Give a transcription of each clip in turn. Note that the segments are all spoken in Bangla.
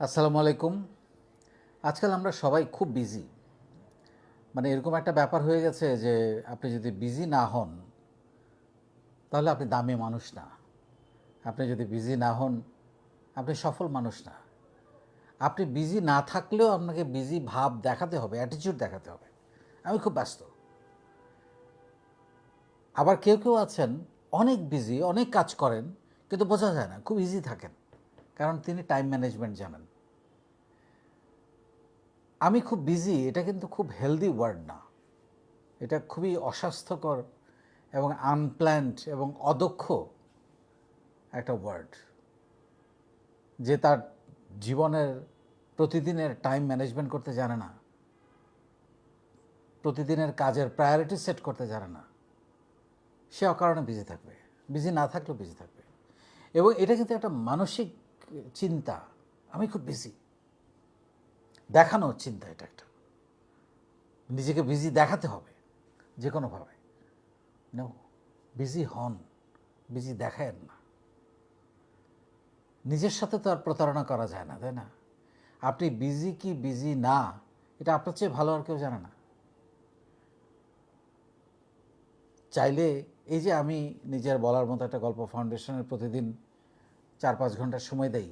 আসসালামু আলাইকুম। আজকাল আমরা সবাই খুব বিজি। মানে এরকম একটা ব্যাপার হয়ে গেছে যে আপনি যদি বিজি না হন, তাহলে আপনি দামি মানুষ না। আপনি যদি বিজি না হন, আপনি সফল মানুষ না। আপনি বিজি না থাকলেও আপনাকে বিজি ভাব দেখাতে হবে অ্যাটিটিউড দেখাতে হবে। আমি খুব ব্যস্ত। আবার কেউ কেউ আছেন, অনেক বিজি, অনেক কাজ করেন, কিন্তু বোঝা যায় না, খুব ইজি থাকেন। কারণ তিনি টাইম ম্যানেজমেন্ট জানেন। আমি খুব বিজি এটা কিন্তু খুব হেলদি ওয়ার্ড না। এটা খুবই অস্বাস্থ্যকর এবং আনপ্ল্যান্ড এবং অদক্ষ একটা ওয়ার্ড যে তার জীবনের প্রতিদিনের টাইম ম্যানেজমেন্ট করতে জানে না। প্রতিদিনের কাজের প্রায়োরিটি সেট করতে জানে না। সে অকারণে বিজি থাকবে। বিজি না থাকলেও বিজি থাকবে। এবং এটা কিন্তু একটা মানসিক চিন্তা, আমি খুব বিজি দেখানো চিন্তা এটা একটা। নিজেকে বিজি দেখাতে হবে যে কোনোভাবে নো বিজি হন বিজি দেখায়েন না। নিজের সাথে তো আর প্রতারণা করা যায় না, তাই না? আপনি বিজি কি বিজি না, এটা আপনার চেয়ে ভালো আর কেউ জানে না। চাইলে এই যে আমি নিজের বলার মতো একটা গল্প ফাউন্ডেশনের প্রতিদিন চার পাঁচ ঘণ্টার সময় দেই।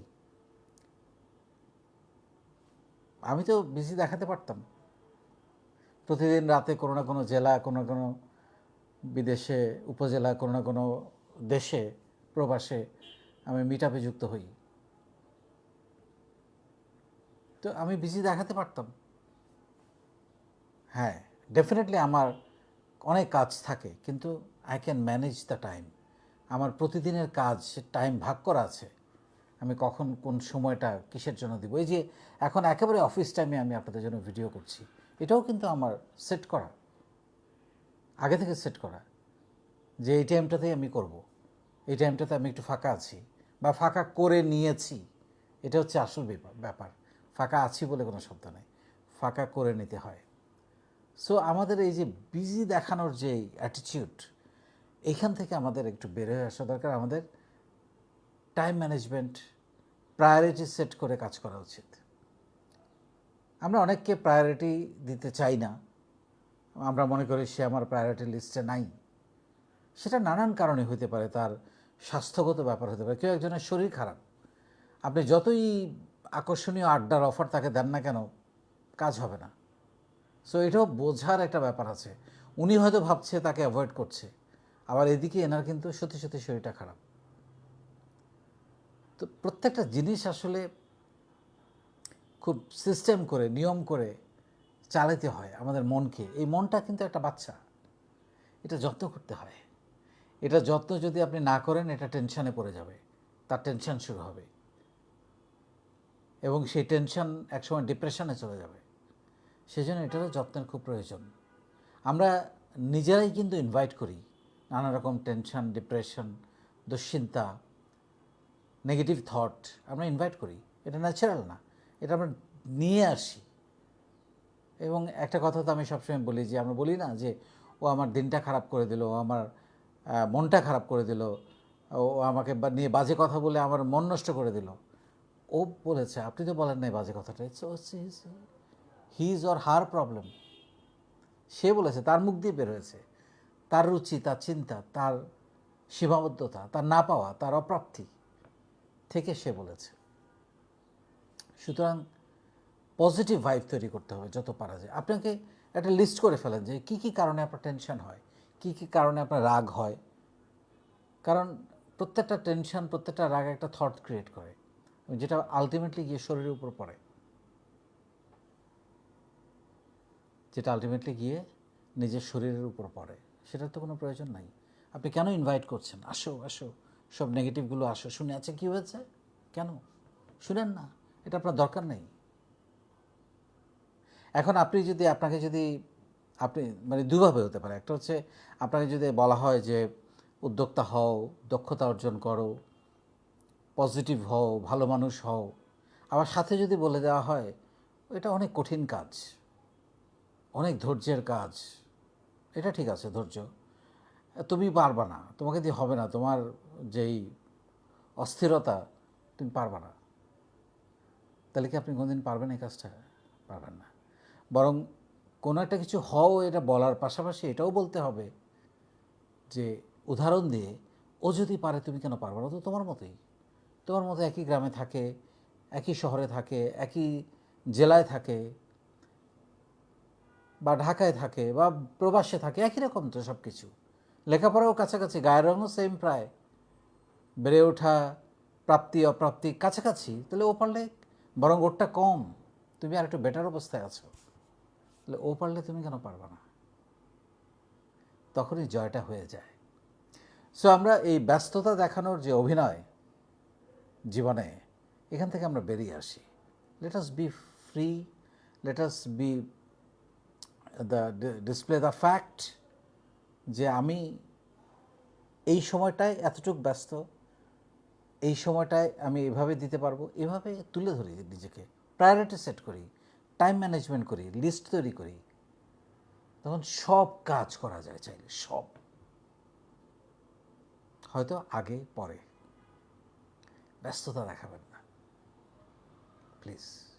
আমি তো বিজি দেখাতে পারতাম। প্রতিদিন রাতে কোনো না কোনো জেলা, কোনো না কোনো বিদেশে, উপজেলা, কোনো না কোনো দেশে, প্রবাসে আমি মিট আপে যুক্ত হই। তো আমি বিজি দেখাতে পারতাম। হ্যাঁ ডেফিনেটলি আমার অনেক কাজ থাকে, কিন্তু I can manage the time আমার প্রতিদিনের কাজ টাইম ভাগ করা আছে, আমি কখন কোন সময়টা কিসের জন্য দিব? এই যে এখন একেবারে অফিস টাইমে আমি আপনাদের জন্য ভিডিও করছি, এটাও কিন্তু আমার সেট করা, আগে থেকে সেট করা, যে এই টাইমটাতেই আমি করব, এই টাইমটাতে আমি একটু ফাঁকা আছি বা ফাঁকা করে নিয়েছি, এটা হচ্ছে আসল ব্যাপার, ফাঁকা আছি বলে কোনো শব্দ নেই, ফাঁকা করে নিতে হয়। সো আমাদের এই যে বিজি দেখানোর যে অ্যাটিটিউড এইখান থেকে আমাদের একটু বের হয়ে আসা দরকার। আমাদের টাইম ম্যানেজমেন্ট প্রায়োরিটি সেট করে কাজ করা উচিত। আমরা অনেককে প্রায়োরিটি দিতে চাই না। আমরা মনে করি সে আমার প্রায়োরিটি লিস্টে নাই। সেটা নানান কারণে হতে পারে, তার স্বাস্থ্যগত ব্যাপার হতে পারে, কেউ একজনের শরীর খারাপ। আপনি যতই আকর্ষণীয় আড্ডার অফার তাকে দেন না কেন, কাজ হবে না। সো এটাও বোঝার একটা ব্যাপার আছে। উনি হয়তো ভাবছে তাকে অ্যাভয়েড করছে। আবার এদিকে এনার কিন্তু সত্যি সত্যি শরীরটা খারাপ। তো প্রত্যেকটা জিনিস আসলে খুব সিস্টেম করে, নিয়ম করে চালাতে হয় আমাদের মনকে। এই মনটা কিন্তু একটা বাচ্চা। এটা যত্ন করতে হয়। এটা যত্ন যদি আপনি না করেন, এটা টেনশানে পড়ে যাবে। তার টেনশন শুরু হবে। এবং সেই টেনশন একসময় ডিপ্রেশনে চলে যাবে। সেই জন্য এটারও যত্নের খুব প্রয়োজন। আমরা নিজেরাই কিন্তু ইনভাইট করি। নানা রকম টেনশন ডিপ্রেশন দুশ্চিন্তা নেগেটিভ থট আমরা ইনভাইট করি। এটা ন্যাচারাল না। এটা আমরা নিয়ে আসি। এবং একটা কথা তো আমি সবসময় বলি যে, আমরা বলি না যে, ও আমার দিনটা খারাপ করে দিল, ও আমার মনটা খারাপ করে দিল, ও আমাকে নিয়ে বাজে কথা বলে আমার মন নষ্ট করে দিল। ও বলেছে, আপনি তো বলেন নাই বাজে কথাটা। It's he is or her problem সে বলেছে, তার মুখ দিয়ে বের হয়েছে। তার রুচি, তার চিন্তা, তার সীমাবদ্ধতা, তার না পাওয়া, তার অপ্রাপ্তি থেকে সে বলেছে। সুতরাং পজিটিভ ভাইব তৈরি করতে হবে যত পারা যায়। আপনাকে একটা লিস্ট করে ফেলেন যে কী কী কারণে আপনার টেনশন হয়, কী কী কারণে আপনার রাগ হয়। কারণ প্রত্যেকটা টেনশন, প্রত্যেকটা রাগ একটা থট ক্রিয়েট করে, যেটা আলটিমেটলি গিয়ে শরীরের উপর পড়ে। যেটা আলটিমেটলি গিয়ে নিজের শরীরের উপর পড়ে। সেটার তো কোনো প্রয়োজন নাই। আপনি কেন ইনভাইট করছেন? আসো আসো। সব নেগেটিভগুলো আসো। শুনে আছে কী হয়েছে? কেন? শুনেন না। এটা আপনার দরকার নেই। এখন আপনি যদি, আপনাকে যদি, আপনি মানে দুভাবে হতে পারে। একটা হচ্ছে, আপনাকে যদি বলা হয় যে, উদ্যোক্তা হও, দক্ষতা অর্জন করো পজিটিভ হও, ভালো মানুষ হও। আবার সাথে যদি বলে দেওয়া হয়, এটা অনেক কঠিন কাজ। অনেক ধৈর্যের কাজ। এটা ঠিক আছে, ধৈর্য। তুমি পারবা না, তোমাকে দিয়ে হবে না, তোমার যেই অস্থিরতা, তুমি পারবা না। তাহলে কি আপনি কোনোদিন পারবেন এই কাজটা? পারবেন না। বরং কোনো একটা কিছু হও, এটা বলার পাশাপাশি এটাও বলতে হবে যে, উদাহরণ দিয়ে, ও যদি পারে তুমি কেন পারবে না? তো তোমার মতোই। তোমার মতো একই গ্রামে থাকে, একই শহরে থাকে, একই জেলায় থাকে বা ঢাকায় থাকে বা প্রবাসে থাকে, একই রকম তো সব কিছু লেখাপড়াও কাছাকাছি, গায়ের রঙও সেম প্রায়। বেড়ে ওঠা, প্রাপ্তি, অপ্রাপ্তি কাছাকাছি, তাহলে ও পারলে বরং ওরটা কম। তুমি আর একটু বেটার অবস্থায় আছো। তাহলে ও পারলে তুমি কেন পারবে না? তখনই জয়টা হয়ে যায়। সো আমরা এই ব্যস্ততা দেখানোর যে অভিনয় জীবনে, এখান থেকে আমরা বেরিয়ে আসি। Let us be free let us be the display the fact যে আমি এই সময়টায় এতটুক ব্যস্ত, এই সময়টায় আমি এভাবে দিতে পারব, এভাবে তুলে ধরি নিজেকে প্রায়োরিটি সেট করি টাইম ম্যানেজমেন্ট করি লিস্ট তৈরি করি, তখন সব কাজ করা যায় চাইলে, সব। হয়তো আগে, পরে। ব্যস্ততা দেখাবেন না। প্লিজ